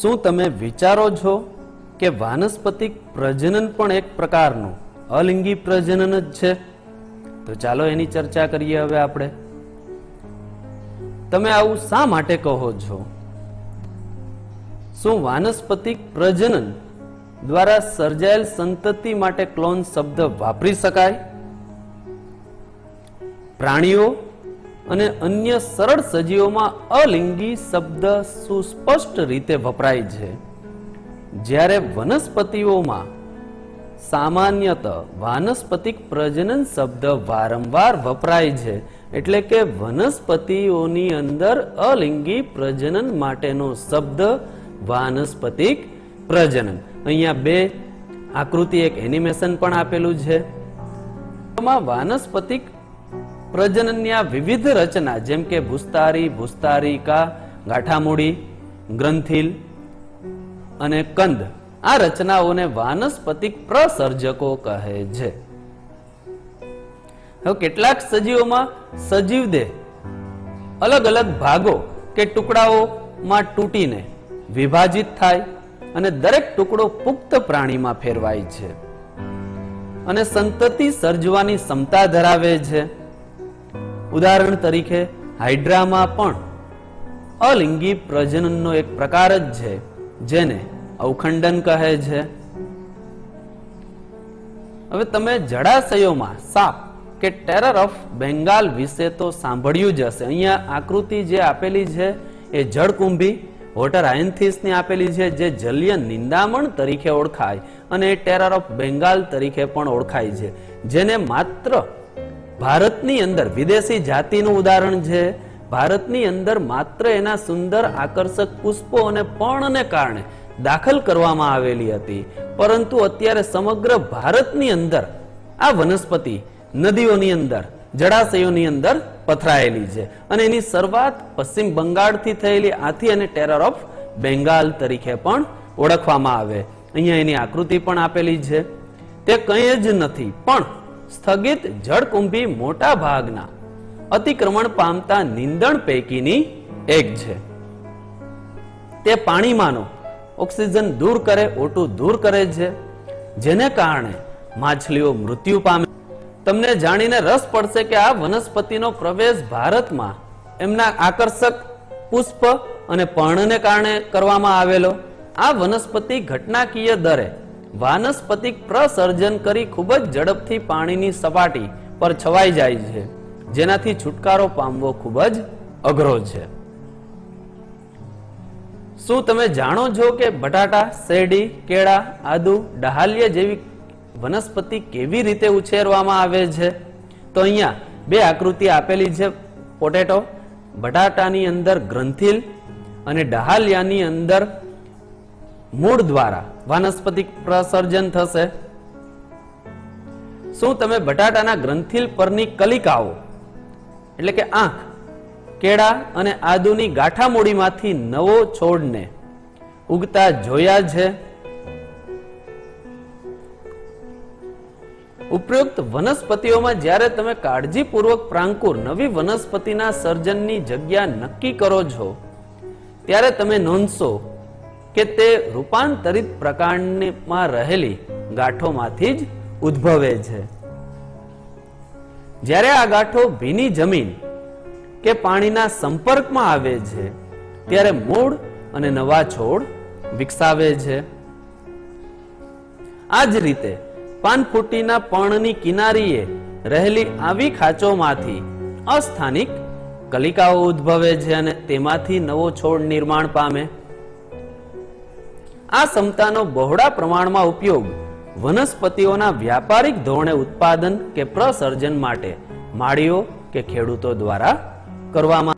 શું તમે વિચારો છો કે વાનસ્પતિક પ્રજનન પણ એક પ્રકારનું અલિંગી પ્રજનન જ છે? તો ચાલો એની ચર્ચા કરીએ હવે આપણે. તમે આવું શા માટે કહો છો? શું વાનસ્પતિક પ્રજનન દ્વારા સર્જાયેલ સંતતિ માટે ક્લોન શબ્દ વાપરી શકાય? પ્રાણીઓ અને અન્ય સરળ સજીવોમાં અલિંગી શબ્દ સુસ્પષ્ટ રીતે વપરાય છે. જ્યારે વનસ્પતિઓમાં સામાન્યત વાનસ્પતિક પ્રજનન શબ્દ વારંવાર વપરાય છે, એટલે કે વનસ્પતિઓની અંદર અલિંગી પ્રજનન માટેનો શબ્દ વાનસ્પતિક પ્રજનન. અહીંયા બે આકૃતિ એક એનિમેશન પણ આપેલું છે. વાનસ્પતિક પ્રજનનની વિવિધ રચના, જેમ કે ભૂસ્તારી, ભૂસ્તારિકા ગાંઠામૂડી ગ્રંથિલ અને કંદ, આ રચનાઓને વાનસ્પતિક પ્રસર્જકો કહે છે. હવે કેટલાક સજીવોમાં સજીવ દેહ અલગ અલગ ભાગો કે ટુકડાઓમાં તૂટીને વિભાજિત થાય અને દરેક ટુકડો પુખ્ત પ્રાણીમાં ફેરવાય છે અને સંતતિ સર્જવાની ક્ષમતા ધરાવે છે. ઉદાહરણ તરીકે, હાઇડ્રામાં પણ અલિંગી પ્રજનનનો એક પ્રકાર જ છે, જેને અવખંડન કહે છે. હવે તમે જળાશયોમાં સાપ કે ટેરર ઓફ બેંગાલ વિશે તો સાંભળ્યું જ હશે. અહીંયા આકૃતિ જે આપેલી છે એ જળકુંભી, વોટર આયન્થિસની આપેલી છે, જે જલીય નિંદામણ તરીકે ઓળખાય અને ટેરર ઓફ બેંગાલ તરીકે પણ ઓળખાય છે, જેને માત્ર ભારતની અંદર વિદેશી જાતિનું ઉદાહરણ છે. ભારતની અંદર માત્ર એના સુંદર આકર્ષક પુષ્પો અને પર્ણને કારણે દાખલ કરવામાં આવેલી હતી. પરંતુ અત્યારે સમગ્ર ભારતની અંદર આ વનસ્પતિ નદીઓની અંદર, જળાશયોની અંદર પથરાયેલી છે અને એની શરૂઆત પશ્ચિમ બંગાળથી થયેલી આથી અને ટેરર ઓફ બેંગાલ તરીકે પણ ઓળખવામાં આવે. અહીંયા એની આકૃતિ પણ આપેલી છે. તે કંઈ જ નથી, પણ સ્થગિત જળકુંભી મોટા ભાગના અતિક્રમણ પામતા નિંદણ પૈકીની એક છે. તે પાણીમાંનો ઓક્સિજન દૂર કરે, ઓટું દૂર કરે છે, જેને કારણે માછલીઓ મૃત્યુ પામે. તમને જાણીને રસ પડશે કે આ વનસ્પતિનો પ્રવેશ ભારતમાં એમના આકર્ષક પુષ્પ અને પર્ણને કારણે કરવામાં આવેલો. આ વનસ્પતિ ઘટનાકીય દરે વાનસ્પતિક પ્રસર્જન કરી ખૂબ જ ઝડપથી પાણીની સપાટી પર છવાઈ જાય છે. જેનાથી છુટકારો પામવો ખૂબ જ અઘરો છે. શું તમે જાણો છો કે બટાટા, શેરડી, કેળા, આદુ, ડહાલિયા જેવી વનસ્પતિ કેવી રીતે ઉછેરવામાં આવે છે? તો અહીંયા બે આકૃતિ આપેલી છે. પોટેટો, બટાટાની અંદર ગ્રંથિલ અને ડહાલિયાની અંદર મૂળ દ્વારા વાનસ્પતિક પ્રસર્જન થશે. શું તમે બટાટાના ગ્રંથિલ પરની કલિકાઓ એટલે કે આંખ, કેળા અને આદુની ગાંઠામૂડીમાંથી નવો છોડને ઉગતા જોયા છે. ઉપરોક્ત વનસ્પતિઓમાં જ્યારે તમે કાળજીપૂર્વક પ્રાંકુર નવી વનસ્પતિના સર્જનની જગ્યા નક્કી કરો છો, ત્યારે તમે નોંધશો કે તે રૂપાંતરિત પ્રકારમાં રહેલી ગાંઠોમાંથી જ ઉદ્ભવે છે. જ્યારે આ ગાંઠો ભીની જમીન કે પાણીના સંપર્કમાં આવે છે, ત્યારે મૂળ અને નવા છોડ વિકસાવે છે. આ જ રીતે પાનફૂટીના પર્ણની કિનારીએ રહેલી આવી ખાંચોમાંથી અસ્થાનિક કલિકાઓ ઉદ્ભવે છે અને તેમાંથી નવો છોડ નિર્માણ પામે. આ ક્ષમતાનો બહોળા પ્રમાણમાં ઉપયોગ વનસ્પતિઓના વ્યાપારિક ધોરણે ઉત્પાદન કે પ્રસર્જન માટે, માળીઓ કે ખેડૂતો દ્વારા કરવામાં